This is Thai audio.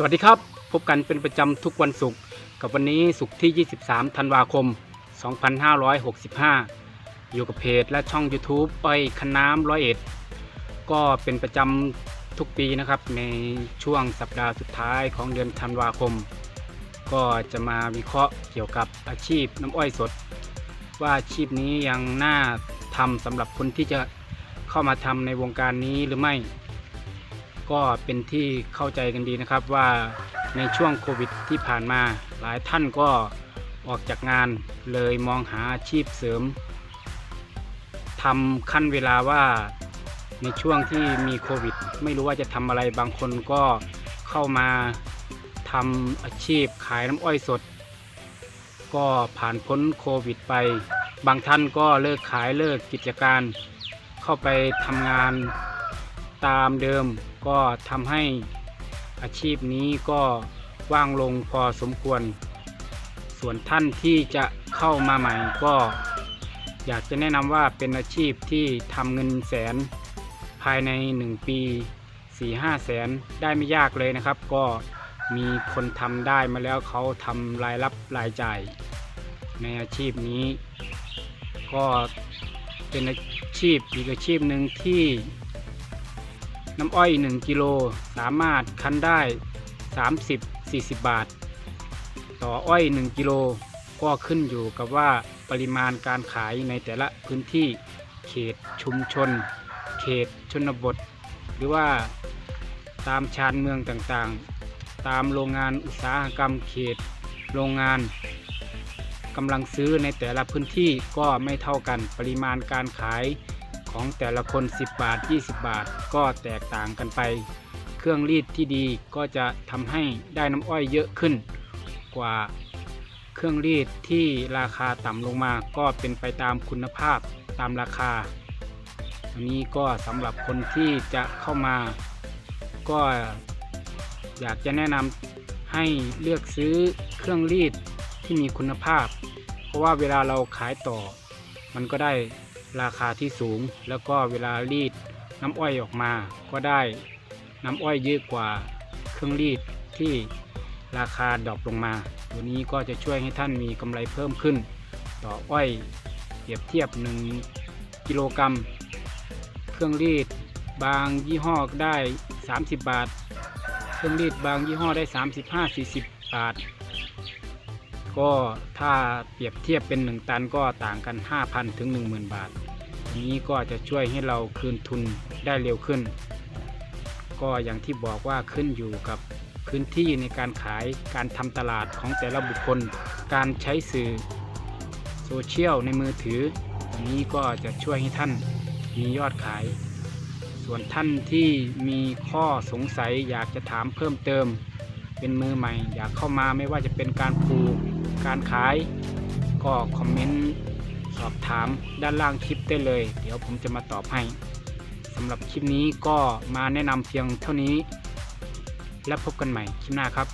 สวัสดีครับ พบกันเป็นประจำทุกวันศุกร์กับวันนี้ศุกร์ที่ 23 ธันวาคม 2565 อยู่กับเพจและช่อง YouTube อ้อยคันน้ำร้อยเอ็ดก็เป็นประจำทุกปีนะครับ ในช่วงสัปดาห์สุดท้ายของเดือนธันวาคม ก็จะมาวิเคราะห์เกี่ยวกับอาชีพน้ำอ้อยสด ว่าอาชีพนี้ยังน่าทำสำหรับคนที่จะเข้ามาทำในวงการนี้หรือไม่ ก็เป็นที่เข้าใจกันดีนะครับว่าในช่วงโควิดที่ผ่านมา หลายท่านก็ออกจากงานเลยมองหาอาชีพเสริมทำขั้นเวลาว่าในช่วงที่มีโควิด ไม่รู้ว่าจะทำอะไรบางคนก็เข้ามาทำอาชีพขายน้ำอ้อยสด ก็ผ่านพ้นโควิดไป บางท่านก็เลิกขายเลิกกิจการ เข้าไปทำงานตามเดิมก็ทำให้อาชีพนี้ก็ว่างลงพอสมควร ส่วนท่านที่จะเข้ามาใหม่ก็อยากจะแนะนำว่าเป็นอาชีพที่ทำเงินแสนภายใน 1 ปี 4-5 แสนได้ไม่ยากเลยนะครับ ก็มีคนทำได้มาแล้วเขาทำรายรับรายจ่าย ในอาชีพนี้ ก็เป็นอาชีพอีกอาชีพหนึ่งที่ น้ำอ้อย 1 กิโลสามารถคั้นได้ 30-40 บาท ต่ออ้อย 1 กิโลก็ขึ้นอยู่กับว่าปริมาณการขายในแต่ละพื้นที่เขตชุมชน เขตชนบท หรือว่าตามชานเมืองต่างๆ ตามโรงงานอุตสาหกรรมเขตโรงงานกำลังซื้อในแต่ละพื้นที่ก็ไม่เท่ากันปริมาณการขาย ของแต่ละคน 10 บาท 20 บาทก็แตกต่างกันไป เครื่องรีดที่ดีก็จะทำให้ได้น้ำอ้อยเยอะขึ้น กว่าเครื่องรีดที่ราคาต่ำลงมาก็เป็นไปตามคุณภาพตามราคา อันนี้ก็สำหรับคนที่จะเข้ามา ก็อยากจะแนะนำให้เลือกซื้อเครื่องรีดที่มีคุณภาพ เพราะว่าเวลาเราขายต่อ มันก็ได้ ราคาที่สูง แล้วก็เวลารีดน้ำอ้อยออกมา ก็ได้น้ำอ้อยเยอะกว่าเครื่องรีดที่ราคาดรอปลงมาตัวนี้ก็จะช่วยให้ท่านมีกำไรเพิ่มขึ้น ต่ออ้อยเปรียบเทียบ 1 กิโลกรัม เครื่องรีดบางยี่ห้อได้ 30 บาท เครื่องรีดบางยี่ห้อได้ 35-40 บาท ก็ถ้าเปรียบเทียบเป็น 1 ตันก็ต่างกัน 5,000 ถึง 10,000 บาท นี้ก็จะช่วยให้เราคืนทุนได้เร็วขึ้น ก็อย่างที่บอกว่าขึ้นอยู่กับพื้นที่ในการขายการทำตลาดของแต่ละบุคคล การใช้สื่อโซเชียลในมือถือ นี้ก็จะช่วยให้ท่านมียอดขาย ส่วนท่านที่มีข้อสงสัยอยากจะถามเพิ่มเติม เป็นมือใหม่ อยากเข้ามาไม่ว่าจะเป็นการปลูกการขาย ก็คอมเมนต์สอบถามด้านล่างคลิปได้เลย เดี๋ยวผมจะมาตอบให้สำหรับคลิปนี้ก็มาแนะนำเพียงเท่านี้ และพบกันใหม่คลิปหน้าครับ